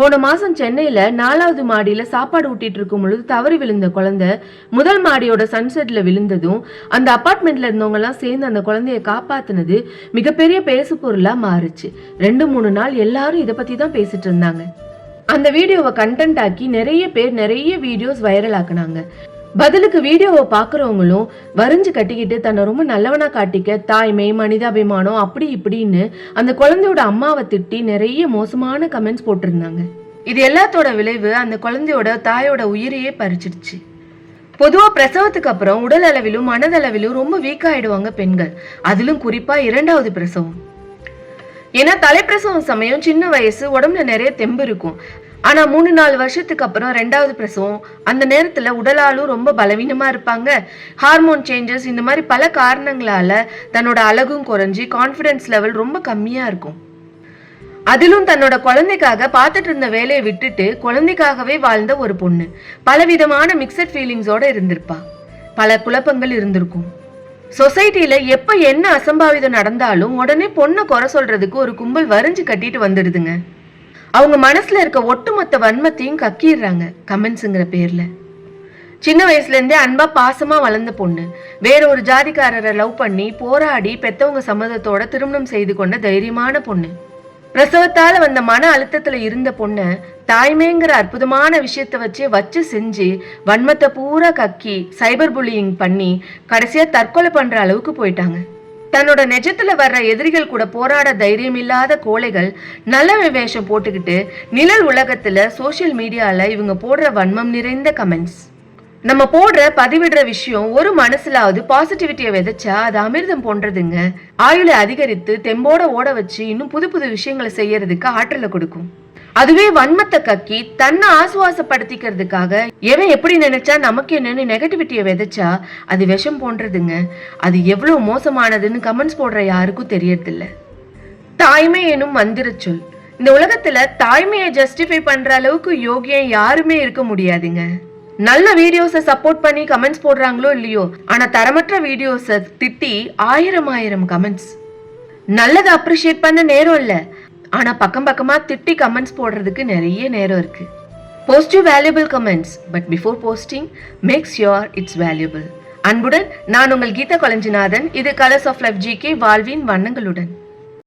போன மாசம் சென்னையில நாலாவது மாடியில சாப்பாடு ஊட்டிட்டு இருக்கும் பொழுது தவறி விழுந்த குழந்தை முதல் மாடியோட சன்செட்ல விழுந்ததும் அந்த அபார்ட்மெண்ட்ல இருந்தவங்க எல்லாம் சேர்ந்து அந்த குழந்தைய காப்பாத்தினது மிகப்பெரிய பேசு பொருளா மாறுச்சு. ரெண்டு மூணு நாள் எல்லாரும் இதை பத்தி தான் பேசிட்டு இருந்தாங்க. அந்த வீடியோவை கண்டென்ட் ஆக்கி நிறைய பேர் நிறைய வீடியோஸ் வைரல் ஆக்குனாங்க. பதிலுக்கு வீடியோவை பார்க்குறவங்களும் வரைஞ்சு கட்டிக்கிட்டு தன்னை ரொம்ப நல்லவனா காட்டிக்க தாய்மை மனிதாபிமானம் அப்படி இப்படின்னு அந்த குழந்தையோட அம்மாவை திட்டி நிறைய மோசமான கமெண்ட்ஸ் போட்டிருந்தாங்க. இது எல்லாத்தோட விளைவு அந்த குழந்தையோட தாயோட உயிரையே பறிச்சிடுச்சு. பொதுவாக பிரசவத்துக்கு அப்புறம் உடல் அளவிலும் மனதளவிலும் ரொம்ப வீக் ஆயிடுவாங்க பெண்கள். அதிலும் குறிப்பா இரண்டாவது பிரசவம். ஏன்னா தலைப்பிரசவம் சமயம் சின்ன வயசு உடம்புல நிறைய தெம்பு இருக்கும். ஆனால் மூணு நாலு வருஷத்துக்கு அப்புறம் ரெண்டாவது பிரசவம் அந்த நேரத்தில் உடலாலும் ரொம்ப பலவீனமாக இருப்பாங்க. ஹார்மோன் சேஞ்சஸ் இந்த மாதிரி பல காரணங்களால் தன்னோட அழகும் குறைஞ்சி கான்ஃபிடென்ஸ் லெவல் ரொம்ப கம்மியாக இருக்கும். அதிலும் தன்னோட குழந்தைக்காக பார்த்துட்டு இருந்த வேலையை விட்டுட்டு குழந்தைக்காகவே வாழ்ந்த ஒரு பொண்ணு. பலவிதமான மிக்சட் ஃபீலிங்ஸோட இருந்திருப்பா. பல குழப்பங்கள் இருந்திருக்கும். சொசைட்டியில் எப்ப என்ன அசம்பாவிதம் நடந்தாலும் உடனே பொண்ணை குறை சொல்றதுக்கு ஒரு கும்பல் வரிஞ்சு கட்டிட்டு வந்துடுதுங்க. அவங்க மனசுல இருக்க ஒட்டுமொத்த வன்மத்தையும் கக்கிடுறாங்க கமெண்ட்ஸுங்கிற பேர்ல. சின்ன வயசுல இருந்தே அன்பா பாசமா வளர்ந்த பொண்ணு. வேற ஒரு ஜாதிக்காரரை லவ் பண்ணி போராடி பெத்தவங்க சம்மதத்தோட திருமணம் செய்து கொண்ட தைரியமான பொண்ணு. பிரசவத்தால வந்த மன அழுத்தத்துல இருந்த பொண்ணை தாய்மைங்கிற அற்புதமான விஷயத்த வச்சே வச்சு செஞ்சு வன்மத்தை பூரா கக்கி சைபர் புல்லியிங் பண்ணி கடைசியா தற்கொலை பண்ற அளவுக்கு போயிட்டாங்க. தன்னோட நெஜத்துல வர்ற எதிரிகள் கூட போராட தைரியம் இல்லாத கோழைகள் நல்ல வேஷம் போட்டுக்கிட்டு நிழல் உலகத்துல சோஷியல் மீடியால இவங்க போடுற வன்மம் நிறைந்த கமெண்ட்ஸ் நம்ம போடுற பதிவிடுற விஷயம் ஒரு மனசுலாவது பாசிட்டிவிட்டியை விதைச்சா அது அமிர்தம் போன்றதுங்க. ஆயுளை அதிகரித்து தெம்போட ஓட வச்சு இன்னும் புது புது விஷயங்களை செய்யறதுக்கு ஆற்றலை கொடுக்கும். அதுவே வன்மத்தை கக்கி தன்னை ஆசுவாசப்படுத்திக்கிறதுக்காக எவன் எப்படி நினைச்சா நமக்கு என்னன்னு நெகட்டிவிட்டியை விதைச்சா அது விஷம் போன்றதுங்க. அது எவ்வளவு மோசமானதுன்னு கமெண்ட்ஸ் போடுற யாருக்கும் தெரியறதில்ல. தாய்மை எனும் மந்திர சொல். இந்த உலகத்துல தாய்மையை ஜஸ்டிஃபை பண்ற அளவுக்கு யோகியம் யாருமே இருக்க முடியாதுங்க. நல்ல வீடியோஸை சப்போர்ட் பண்ணி கமெண்ட்ஸ் போடுறாங்களோ இல்லையோ? ஆனா தரமற்ற வீடியோஸை திட்டி ஆயிரம் ஆயிரம் கமெண்ட்ஸ் நல்லதை அப்ரிஷியேட் பண்ண நேரம் இல்ல. ஆனா பக்கம் பக்கமா திட்டி கமெண்ட்ஸ் போடுறதுக்கு நிறைய நேரம் இருக்கு. Positive valuable comments but before posting make sure it's valuable அன்புடன் நான் உங்கள் கீதா கொலஞ்சிநாதன். இது கலர்ஸ் ஆஃப் லைஃப் ஜிகே வாழ்வின் வண்ணங்களுடன்.